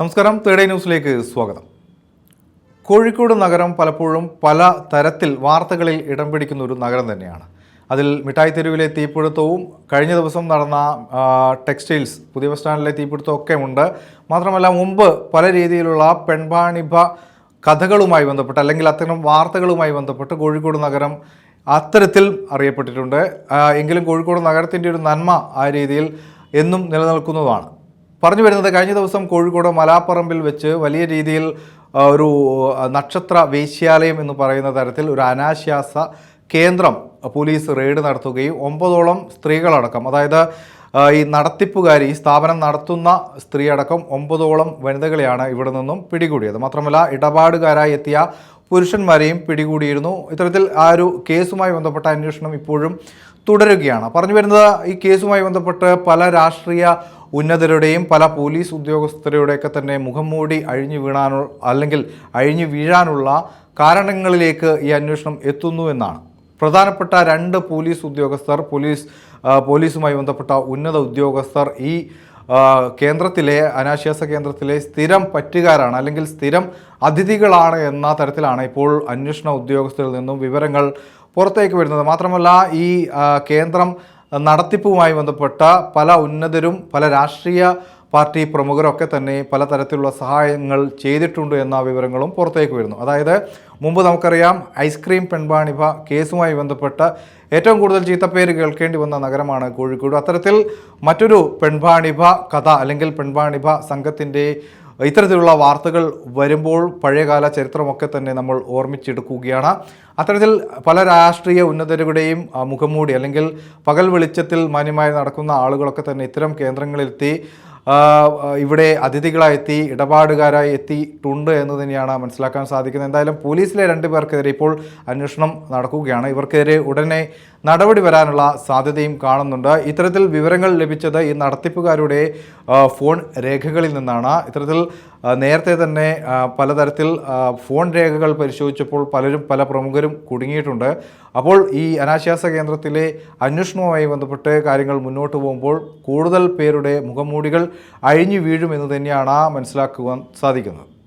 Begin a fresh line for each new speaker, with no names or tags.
നമസ്കാരം. തേർഡേ ന്യൂസിലേക്ക് സ്വാഗതം. കോഴിക്കോട് നഗരം പലപ്പോഴും പല തരത്തിൽ വാർത്തകളിൽ ഇടം പിടിക്കുന്ന ഒരു നഗരം തന്നെയാണ്. അതിൽ മിഠായി തെരുവിലെ തീപിടുത്തവും കഴിഞ്ഞ ദിവസം നടന്ന ടെക്സ്റ്റൈൽസ് പുതിയ ബസ് സ്റ്റാൻഡിലെ തീപിടുത്തവും ഒക്കെ ഉണ്ട്. മാത്രമല്ല മുമ്പ് പല രീതിയിലുള്ള പെൺവാണിഭ കഥകളുമായി ബന്ധപ്പെട്ട് അല്ലെങ്കിൽ അത്തരം വാർത്തകളുമായി ബന്ധപ്പെട്ട് കോഴിക്കോട് നഗരം അത്തരത്തിൽ അറിയപ്പെട്ടിട്ടുണ്ട്. എങ്കിലും കോഴിക്കോട് നഗരത്തിന്റെ ഒരു നന്മ ആ രീതിയിൽ എന്നും നിലനിൽക്കുന്നതാണ്. പറഞ്ഞു വരുന്നത് കഴിഞ്ഞ ദിവസം കോഴിക്കോട് മലാപ്പറമ്പിൽ വെച്ച് വലിയ രീതിയിൽ ഒരു നക്ഷത്ര വേശ്യാലയം എന്ന് പറയുന്ന തരത്തിൽ ഒരു അനാശ്വാസ കേന്ദ്രം പോലീസ് റെയ്ഡ് നടത്തുകയും ഒമ്പതോളം സ്ത്രീകളടക്കം അതായത് ഈ നടത്തിപ്പുകാരി ഈ സ്ഥാപനം നടത്തുന്ന സ്ത്രീ അടക്കം ഒമ്പതോളം വനിതകളെയാണ് ഇവിടെ നിന്നും പിടികൂടിയത്. മാത്രമല്ല ഇടപാടുകാരായി എത്തിയ പുരുഷന്മാരെയും പിടികൂടിയിരുന്നു. ഇത്തരത്തിൽ ആ ഒരു കേസുമായി ബന്ധപ്പെട്ട അന്വേഷണം ഇപ്പോഴും തുടരുകയാണ്. പറഞ്ഞു വരുന്നത് ഈ കേസുമായി ബന്ധപ്പെട്ട് പല രാഷ്ട്രീയ ഉന്നതരുടെയും പല പോലീസ് ഉദ്യോഗസ്ഥരുടെയൊക്കെ തന്നെ മുഖം മൂടി അഴിഞ്ഞു വീണാനു അല്ലെങ്കിൽ അഴിഞ്ഞു വീഴാനുള്ള കാരണങ്ങളിലേക്ക് ഈ അന്വേഷണം എത്തുന്നു എന്നാണ്. പ്രധാനപ്പെട്ട രണ്ട് പോലീസ് ഉദ്യോഗസ്ഥർ പോലീസ് പോലീസുമായി ബന്ധപ്പെട്ട ഉന്നത ഉദ്യോഗസ്ഥർ ഈ കേന്ദ്രത്തിലെ അനാശ്വാസ കേന്ദ്രത്തിലെ സ്ഥിരം പറ്റുകാരാണ് അല്ലെങ്കിൽ സ്ഥിരം അതിഥികളാണ് എന്ന തരത്തിലാണ് ഇപ്പോൾ അന്വേഷണ ഉദ്യോഗസ്ഥരിൽ നിന്നും വിവരങ്ങൾ പുറത്തേക്ക് വരുന്നത്. മാത്രമല്ല ഈ കേന്ദ്രം നടത്തിപ്പുമായി ബന്ധപ്പെട്ട പല ഉന്നതരും പല രാഷ്ട്രീയ പാർട്ടി പ്രമുഖരൊക്കെ തന്നെ പലതരത്തിലുള്ള സഹായങ്ങൾ ചെയ്തിട്ടുണ്ട് എന്ന വിവരങ്ങളും പുറത്തേക്ക് വരുന്നു. അതായത് മുമ്പ് നമുക്കറിയാം ഐസ്ക്രീം പെൺവാണിഭ കേസുമായി ബന്ധപ്പെട്ട ഏറ്റവും കൂടുതൽ ചീത്തപ്പേര് കേൾക്കേണ്ടി വന്ന നഗരമാണ് കോഴിക്കോട്. അത്തരത്തിൽ മറ്റൊരു പെൺവാണിഭ കഥ അല്ലെങ്കിൽ പെൺവാണിഭ സംഘത്തിന്റെ ഇത്തരത്തിലുള്ള വാർത്തകൾ വരുമ്പോൾ പഴയകാല ചരിത്രമൊക്കെ തന്നെ നമ്മൾ ഓർമ്മിച്ചെടുക്കുകയാണ്. അത്തരത്തിൽ പല രാഷ്ട്രീയ ഉന്നതരുടെയും മുഖംമൂടി അല്ലെങ്കിൽ പകൽ വെളിച്ചത്തിൽ മാന്യമായി നടക്കുന്ന ആളുകളൊക്കെ തന്നെ ഇത്തരം കേന്ദ്രങ്ങളിലെത്തി ഇവിടെ അതിഥികളായി എത്തി ഇടപാടുകാരായി എത്തിയിട്ടുണ്ട് എന്ന് തന്നെയാണ് മനസ്സിലാക്കാൻ സാധിക്കുന്നത്. എന്തായാലും പോലീസിലെ രണ്ട് പേർക്കെതിരെ ഇപ്പോൾ അന്വേഷണം നടക്കുകയാണ്. ഇവർക്കെതിരെ ഉടനെ നടപടി വരാനുള്ള സാധ്യതയും കാണുന്നുണ്ട്. ഇത്തരത്തിൽ വിവരങ്ങൾ ലഭിച്ചത് ഈ നടത്തിപ്പുകാരുടെ ഫോൺ രേഖകളിൽ നിന്നാണ്. ഇത്തരത്തിൽ നേരത്തെ തന്നെ പലതരത്തിൽ ഫോൺ രേഖകൾ പരിശോധിച്ചപ്പോൾ പലരും പല പ്രമുഖരും കുടുങ്ങിയിട്ടുണ്ട്. അപ്പോൾ ഈ അനാശ്വാസ കേന്ദ്രത്തിലെ അന്വേഷണവുമായി ബന്ധപ്പെട്ട് കാര്യങ്ങൾ മുന്നോട്ട് പോകുമ്പോൾ കൂടുതൽ പേരുടെ മുഖംമൂടികൾ അഴിഞ്ഞു വീഴുമെന്ന് തന്നെയാണ് മനസ്സിലാക്കുവാൻ സാധിക്കുന്നത്.